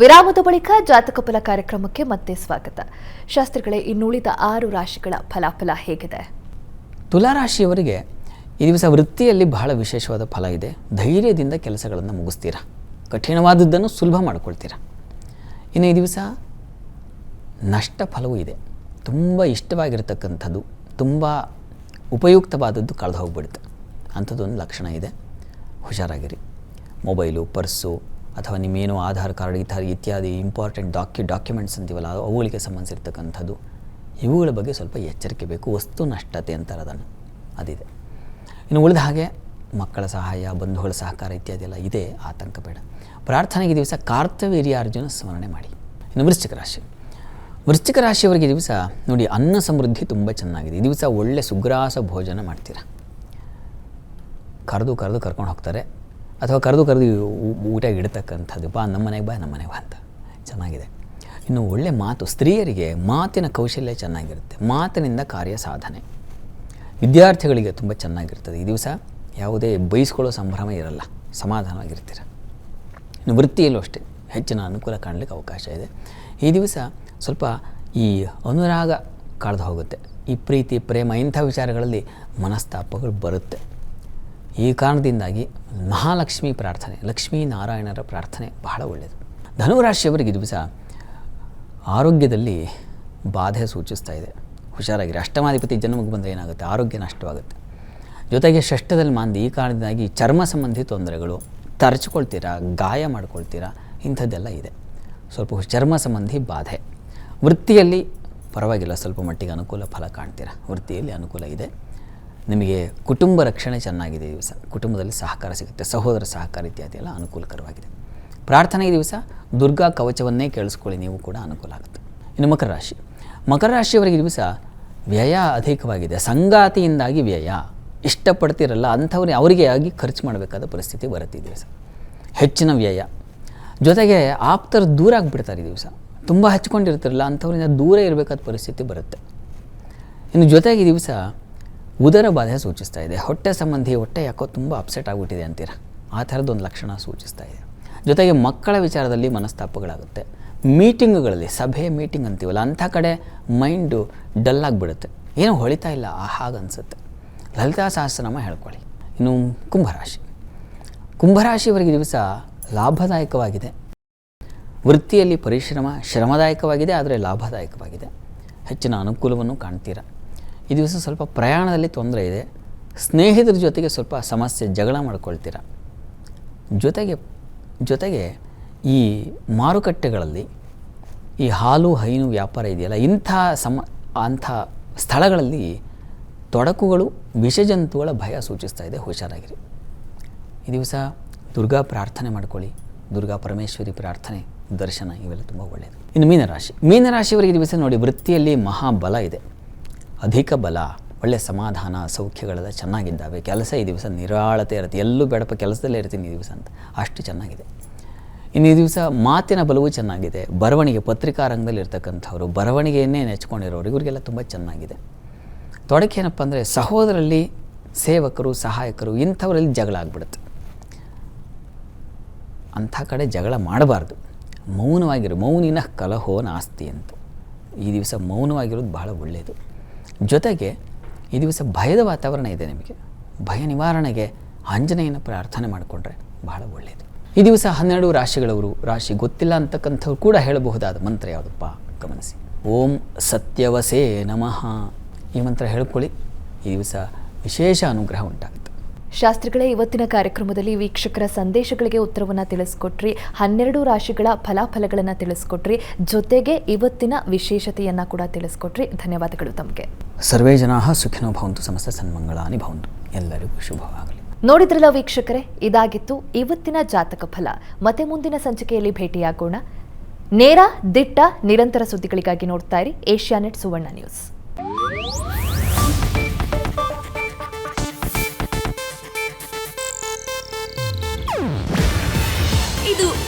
ವಿರಾಮದ ಬಳಿಕ ಜಾತಕ ಫಲ ಕಾರ್ಯಕ್ರಮಕ್ಕೆ ಮತ್ತೆ ಸ್ವಾಗತ. ಶಾಸ್ತ್ರಿಗಳೇ, ಇನ್ನುಳಿದ ಆರು ರಾಶಿಗಳ ಫಲಾಫಲ ಹೇಗಿದೆ? ತುಲಾರಾಶಿಯವರಿಗೆ ಈ ದಿವಸ ವೃತ್ತಿಯಲ್ಲಿ ಬಹಳ ವಿಶೇಷವಾದ ಫಲ ಇದೆ. ಧೈರ್ಯದಿಂದ ಕೆಲಸಗಳನ್ನು ಮುಗಿಸ್ತೀರಾ? ಕಠಿಣವಾದದ್ದನ್ನು ಸುಲಭ ಮಾಡ್ಕೊಳ್ತೀರಾ? ಇನ್ನು ಈ ದಿವಸ ನಷ್ಟ ಫಲವೂ ಇದೆ. ತುಂಬ ಇಷ್ಟವಾಗಿರ್ತಕ್ಕಂಥದ್ದು, ತುಂಬ ಉಪಯುಕ್ತವಾದದ್ದು ಕಳೆದು ಹೋಗ್ಬಿಡುತ್ತೆ. ಅಂಥದ್ದೊಂದು ಲಕ್ಷಣ ಇದೆ. ಹುಷಾರಾಗಿರಿ. ಮೊಬೈಲು, ಪರ್ಸು ಅಥವಾ ನಿಮ್ಮೇನು ಆಧಾರ್ ಕಾರ್ಡ್, ಈ ಇತ್ಯಾದಿ ಇಂಪಾರ್ಟೆಂಟ್ ಡಾಕ್ಯು ಡಾಕ್ಯುಮೆಂಟ್ಸ್ ಅಂತೀವಲ್ಲ ಅವುಗಳಿಗೆ ಸಂಬಂಧಿಸಿರ್ತಕ್ಕಂಥದ್ದು, ಇವುಗಳ ಬಗ್ಗೆ ಸ್ವಲ್ಪ ಎಚ್ಚರಿಕೆ ಬೇಕು, ವಸ್ತು ನಷ್ಟತೆ ಅಂತಾರೆ ಅದನ್ನು ಅದಿದೆ. ಇನ್ನು ಉಳಿದ ಹಾಗೆ, ಮಕ್ಕಳ ಸಹಾಯ, ಬಂಧುಗಳ ಸಹಕಾರ ಇತ್ಯಾದಿ ಎಲ್ಲ ಇದೆ, ಆತಂಕ ಬೇಡ. ಪ್ರಾರ್ಥನೆಗೆ ದಿವಸ ಕಾರ್ತವೀರ್ಯ ಅರ್ಜುನ ಸ್ಮರಣೆ ಮಾಡಿ. ಇನ್ನು ವೃಶ್ಚಿಕ ರಾಶಿ. ವೃಶ್ಚಿಕ ರಾಶಿಯವರಿಗೆ ದಿವಸ ನೋಡಿ, ಅನ್ನ ಸಮೃದ್ಧಿ ತುಂಬ ಚೆನ್ನಾಗಿದೆ. ಈ ದಿವಸ ಒಳ್ಳೆ ಸುಗ್ರಾಸ ಭೋಜನ ಮಾಡ್ತೀರ? ಕರೆದು ಕರೆದು ಕರ್ಕೊಂಡು ಹೋಗ್ತಾರೆ. ಅಥವಾ ಕರೆದು ಕರೆದು ಊಟ ಇಡತಕ್ಕಂಥದ್ದು. ಬಾ ನಮ್ಮ ಮನೆಗೆ ಬಾ, ನಮ್ಮ ಮನೆಗೆ ಬಾ ಅಂತ. ಚೆನ್ನಾಗಿದೆ. ಇನ್ನು ಒಳ್ಳೆ ಮಾತು, ಸ್ತ್ರೀಯರಿಗೆ ಮಾತಿನ ಕೌಶಲ್ಯ ಚೆನ್ನಾಗಿರುತ್ತೆ. ಮಾತಿನಿಂದ ಕಾರ್ಯ ಸಾಧನೆ. ವಿದ್ಯಾರ್ಥಿಗಳಿಗೆ ತುಂಬ ಚೆನ್ನಾಗಿರ್ತದೆ. ಈ ದಿವಸ ಯಾವುದೇ ಬಯಸ್ಕೊಳ್ಳೋ ಸಂಭ್ರಮ ಇರಲ್ಲ. ಸಮಾಧಾನವಾಗಿರ್ತೀರ. ಇನ್ನು ವೃತ್ತಿಯಲ್ಲೂ ಅಷ್ಟೇ ಹೆಚ್ಚಿನ ಅನುಕೂಲ ಕಾಣಲಿಕ್ಕೆ ಅವಕಾಶ ಇದೆ. ಈ ದಿವಸ ಸ್ವಲ್ಪ ಈ ಅನುರಾಗ ಕಳೆದು ಹೋಗುತ್ತೆ. ಈ ಪ್ರೀತಿ, ಪ್ರೇಮ ಇಂಥ ವಿಚಾರಗಳಲ್ಲಿ ಮನಸ್ತಾಪಗಳು ಬರುತ್ತೆ. ಈ ಕಾರಣದಿಂದಾಗಿ ಮಹಾಲಕ್ಷ್ಮಿ ಪ್ರಾರ್ಥನೆ, ಲಕ್ಷ್ಮೀ ನಾರಾಯಣರ ಪ್ರಾರ್ಥನೆ ಬಹಳ ಒಳ್ಳೆಯದು ಧನುರಾಶಿಯವರಿಗೆ ಈ ದಿವಸ ಆರೋಗ್ಯದಲ್ಲಿ ಬಾಧೆ ಸೂಚಿಸ್ತಾ ಇದೆ. ಹುಷಾರಾಗಿರಿ. ಅಷ್ಟಮಾಧಿಪತಿ ಜನ್ಮಕ್ಕೆ ಬಂದರೆ ಏನಾಗುತ್ತೆ? ಆರೋಗ್ಯ ನಷ್ಟವಾಗುತ್ತೆ. ಜೊತೆಗೆ ಷಷ್ಠದಲ್ಲಿ ಮಾಂದಿ, ಈ ಕಾರಣದಿಂದಾಗಿ ಚರ್ಮ ಸಂಬಂಧಿ ತೊಂದರೆಗಳು, ತರಚ್ಕೊಳ್ತೀರಾ, ಗಾಯ ಮಾಡ್ಕೊಳ್ತೀರಾ, ಇಂಥದ್ದೆಲ್ಲ ಇದೆ. ಸ್ವಲ್ಪ ಚರ್ಮ ಸಂಬಂಧಿ ಬಾಧೆ. ವೃತ್ತಿಯಲ್ಲಿ ಪರವಾಗಿಲ್ಲ. ಸ್ವಲ್ಪ ಮಟ್ಟಿಗೆ ಅನುಕೂಲ ಫಲ ಕಾಣ್ತೀರಾ? ವೃತ್ತಿಯಲ್ಲಿ ಅನುಕೂಲ ಇದೆ. ನಿಮಗೆ ಕುಟುಂಬ ರಕ್ಷಣೆ ಚೆನ್ನಾಗಿದೆ ದಿವಸ. ಕುಟುಂಬದಲ್ಲಿ ಸಹಕಾರ ಸಿಗುತ್ತೆ, ಸಹೋದರ ಸಹಕಾರ ಇತ್ಯಾದಿ ಎಲ್ಲ ಅನುಕೂಲಕರವಾಗಿದೆ. ಪ್ರಾರ್ಥನೆ ದಿವಸ ದುರ್ಗಾ ಕವಚವನ್ನೇ ಕೇಳಿಸ್ಕೊಳ್ಳಿ, ನೀವು ಕೂಡ ಅನುಕೂಲ ಆಗುತ್ತೆ. ಇನ್ನು ಮಕರ ರಾಶಿ. ಮಕರ ರಾಶಿಯವರಿಗೆ ದಿವಸ ವ್ಯಯ ಅಧಿಕವಾಗಿದೆ, ಸಂಗಾತಿಯಿಂದಾಗಿ ವ್ಯಯ. ಇಷ್ಟಪಡ್ತಿರಲ್ಲ ಅಂಥವ್ರಿಗೆ ಅವರಿಗೆ ಆಗಿ ಖರ್ಚು ಮಾಡಬೇಕಾದ ಪರಿಸ್ಥಿತಿ ಬರುತ್ತೆ ಈ ದಿವಸ. ಹೆಚ್ಚಿನ ವ್ಯಯ. ಜೊತೆಗೆ ಆಪ್ತರು ದೂರ ಆಗಿಬಿಡ್ತಾರೆ ಈ ದಿವಸ. ತುಂಬ ಹಚ್ಕೊಂಡಿರ್ತಿರಲ್ಲ, ಅಂಥವ್ರಿಂದ ದೂರ ಇರಬೇಕಾದ ಪರಿಸ್ಥಿತಿ ಬರುತ್ತೆ. ಇನ್ನು ಜೊತೆಗೆ ಈ ದಿವಸ ಉದರ ಬಾಧೆ ಸೂಚಿಸ್ತಾ ಇದೆ. ಹೊಟ್ಟೆ ಸಂಬಂಧಿ ಹೊಟ್ಟೆ ಯಾಕೋ ತುಂಬ ಅಪ್ಸೆಟ್ ಆಗಿಬಿಟ್ಟಿದೆ ಅಂತೀರ? ಆ ಥರದ್ದೊಂದು ಲಕ್ಷಣ ಸೂಚಿಸ್ತಾ ಇದೆ. ಜೊತೆಗೆ ಮಕ್ಕಳ ವಿಚಾರದಲ್ಲಿ ಮನಸ್ತಾಪಗಳಾಗುತ್ತೆ. ಮೀಟಿಂಗ್ಗಳಲ್ಲಿ, ಸಭೆ ಮೀಟಿಂಗ್ ಅಂತೀವಲ್ಲ, ಅಂಥ ಕಡೆ ಮೈಂಡು ಡಲ್ ಆಗಿಬಿಡುತ್ತೆ. ಏನೋ ಹೊಳಿತಾ ಇಲ್ಲ ಹಾಗನ್ಸುತ್ತೆ ಲಲಿತಾ ಸಹಸ್ರನಾಮ ಹೇಳ್ಕೊಳ್ಳಿ. ಇನ್ನು ಕುಂಭರಾಶಿ. ಕುಂಭರಾಶಿಯವರಿಗೆ ದಿವಸ ಲಾಭದಾಯಕವಾಗಿದೆ. ವೃತ್ತಿಯಲ್ಲಿ ಪರಿಶ್ರಮ, ಶ್ರಮದಾಯಕವಾಗಿದೆ, ಆದರೆ ಲಾಭದಾಯಕವಾಗಿದೆ. ಹೆಚ್ಚಿನ ಅನುಕೂಲವನ್ನು ಕಾಣ್ತೀರಾ? ಈ ದಿವಸ ಸ್ವಲ್ಪ ಪ್ರಯಾಣದಲ್ಲಿ ತೊಂದರೆ ಇದೆ. ಸ್ನೇಹಿತರ ಜೊತೆಗೆ ಸ್ವಲ್ಪ ಸಮಸ್ಯೆ ಜಗಳ ಮಾಡ್ಕೊಳ್ತೀರ? ಜೊತೆಗೆ ಜೊತೆಗೆ ಈ ಮಾರುಕಟ್ಟೆಗಳಲ್ಲಿ ಈ ಹಾಲು, ಹೈನು ವ್ಯಾಪಾರ ಇದೆಯಲ್ಲ, ಇಂಥ ಸಮ, ಅಂಥ ಸ್ಥಳಗಳಲ್ಲಿ ತೊಡಕುಗಳು, ವಿಷಜಂತುಗಳ ಭಯ ಸೂಚಿಸ್ತಾ ಇದೆ. ಹುಷಾರಾಗಿರಿ. ಈ ದಿವಸ ದುರ್ಗಾ ಪ್ರಾರ್ಥನೆ ಮಾಡ್ಕೊಳ್ಳಿ. ದುರ್ಗಾ ಪರಮೇಶ್ವರಿ ಪ್ರಾರ್ಥನೆ, ದರ್ಶನ ಇವೆಲ್ಲ ತುಂಬ ಒಳ್ಳೆಯದು ಇನ್ನು ಮೀನರಾಶಿ. ಮೀನರಾಶಿಯವರಿಗೆ ಈ ದಿವಸ ನೋಡಿ, ವೃತ್ತಿಯಲ್ಲಿ ಮಹಾಬಲ ಇದೆ. ಅಧಿಕ ಬಲ ಒಳ್ಳೆಯ ಸಮಾಧಾನ, ಸೌಖ್ಯಗಳೆಲ್ಲ ಚೆನ್ನಾಗಿದ್ದಾವೆ. ಕೆಲಸ ಈ ದಿವಸ ನಿರಾಳತೆ ಇರುತ್ತೆ. ಎಲ್ಲೂ ಬೇಡಪ್ಪ, ಕೆಲಸದಲ್ಲೇ ಇರ್ತೀನಿ ಈ ದಿವಸ ಅಂತ. ಅಷ್ಟು ಚೆನ್ನಾಗಿದೆ. ಇನ್ನು ಈ ದಿವಸ ಮಾತಿನ ಬಲವೂ ಚೆನ್ನಾಗಿದೆ. ಬರವಣಿಗೆ, ಪತ್ರಿಕಾ ರಂಗದಲ್ಲಿ ಇರ್ತಕ್ಕಂಥವ್ರು, ಬರವಣಿಗೆಯನ್ನೇ ನೆಚ್ಕೊಂಡಿರೋರು, ಇವರಿಗೆಲ್ಲ ತುಂಬ ಚೆನ್ನಾಗಿದೆ. ತೊಡಕೇನಪ್ಪ ಅಂದರೆ, ಸಹೋದರಲ್ಲಿ ಸೇವಕರು, ಸಹಾಯಕರು, ಇಂಥವರಲ್ಲಿ ಜಗಳ ಆಗ್ಬಿಡುತ್ತೆ. ಅಂಥ ಕಡೆ ಜಗಳ ಮಾಡಬಾರ್ದು. ಮೌನವಾಗಿರು, ಮೌನಿನ ಕಲಹೋನ ಆಸ್ತಿ ಅಂತ. ಈ ದಿವಸ ಮೌನವಾಗಿರೋದು ಬಹಳ ಒಳ್ಳೆಯದು ಜೊತೆಗೆ ಈ ದಿವಸ ಭಯದ ವಾತಾವರಣ ಇದೆ ನಿಮಗೆ. ಭಯ ನಿವಾರಣೆಗೆ ಆಂಜನೇಯನ ಪ್ರಾರ್ಥನೆ ಮಾಡಿಕೊಂಡ್ರೆ ಬಹಳ ಒಳ್ಳೆಯದು ಈ ದಿವಸ ಹನ್ನೆರಡು ರಾಶಿಗಳವರು, ರಾಶಿ ಗೊತ್ತಿಲ್ಲ ಅಂತಕ್ಕಂಥವ್ರು ಕೂಡ ಹೇಳಬಹುದಾದ ಮಂತ್ರ ಯಾವುದಪ್ಪ? ಗಮನಿಸಿ. ಓಂ ಸತ್ಯವಸೇ ನಮಃ. ಈ ಮಂತ್ರ ಹೇಳ್ಕೊಳ್ಳಿ. ಈ ದಿವಸ ವಿಶೇಷ ಅನುಗ್ರಹ ಉಂಟಾಗುತ್ತೆ. ಶಾಸ್ತ್ರಿಗಳೇ ಇವತ್ತಿನ ಕಾರ್ಯಕ್ರಮದಲ್ಲಿ ವೀಕ್ಷಕರ ಸಂದೇಶಗಳಿಗೆ ಉತ್ತರವನ್ನು ತಿಳಿಸ್ಕೊಟ್ರಿ ಹನ್ನೆರಡು ರಾಶಿಗಳ ಫಲಾಫಲಗಳನ್ನು ತಿಳಿಸ್ಕೊಟ್ರಿ ಜೊತೆಗೆ ಇವತ್ತಿನ ವಿಶೇಷತೆಯನ್ನು ಕೂಡ ತಿಳಿಸ್ಕೊಟ್ರಿ. ಧನ್ಯವಾದಗಳು ತಮಗೆ. ಸರ್ವೇ ಜನಾ ಸುಖಿನೋ ಭವಂತು ಸಮಸ್ತ ಸನ್ಮಂಗಳಾನಿ ಭವಂತು. ಎಲ್ಲರಿಗೂ ಶುಭವಾಗಲಿ ನೋಡಿದ್ರಲ್ಲ ವೀಕ್ಷಕರೇ ಇದಾಗಿತ್ತು ಇವತ್ತಿನ ಜಾತಕ ಫಲ. ಮತ್ತೆ ಮುಂದಿನ ಸಂಚಿಕೆಯಲ್ಲಿ ಭೇಟಿಯಾಗೋಣ. ನೇರ ದಿಟ್ಟ ನಿರಂತರ ಸುದ್ದಿಗಳಿಗಾಗಿ ನೋಡ್ತಾ ಇರಿ Asianet Suvarna news.